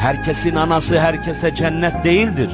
Herkesin anası herkese cennet değildir.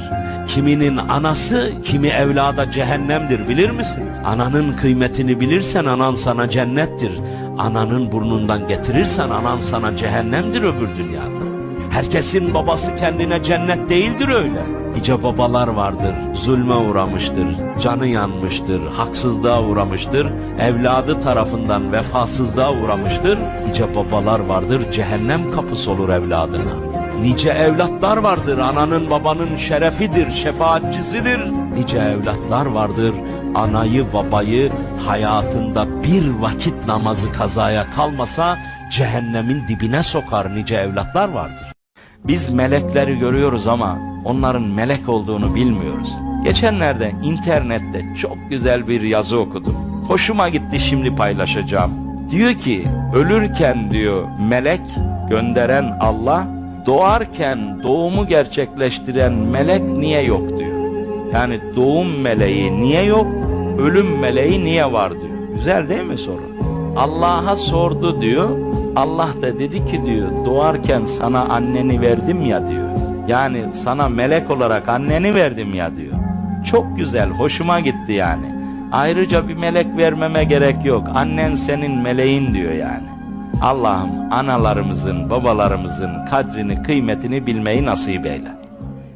Kiminin anası, kimi evlada cehennemdir bilir misiniz? Ananın kıymetini bilirsen anan sana cennettir. Ananın burnundan getirirsen anan sana cehennemdir öbür dünyada. Herkesin babası kendine cennet değildir öyle. Nice babalar vardır, zulme uğramıştır, canı yanmıştır, haksızlığa uğramıştır, evladı tarafından vefasızlığa uğramıştır. Nice babalar vardır, cehennem kapısı olur evladına. Nice evlatlar vardır, ananın babanın şerefidir, şefaatçisidir. Nice evlatlar vardır, anayı babayı hayatında bir vakit namazı kazaya kalmasa cehennemin dibine sokar nice evlatlar vardır. Biz melekleri görüyoruz ama onların melek olduğunu bilmiyoruz. Geçenlerde internette çok güzel bir yazı okudum. Hoşuma gitti şimdi paylaşacağım. Diyor ki ölürken diyor melek gönderen Allah doğarken doğumu gerçekleştiren melek niye yok diyor. Yani doğum meleği niye yok, ölüm meleği niye var diyor. Güzel değil mi soru? Allah'a sordu diyor. Allah da dedi ki diyor doğarken sana anneni verdim ya diyor. Yani sana melek olarak anneni verdim ya diyor. Çok güzel, hoşuma gitti yani. Ayrıca bir melek vermeme gerek yok. Annen senin meleğin diyor yani. Allah'ım analarımızın, babalarımızın kadrini, kıymetini bilmeyi nasip eyle.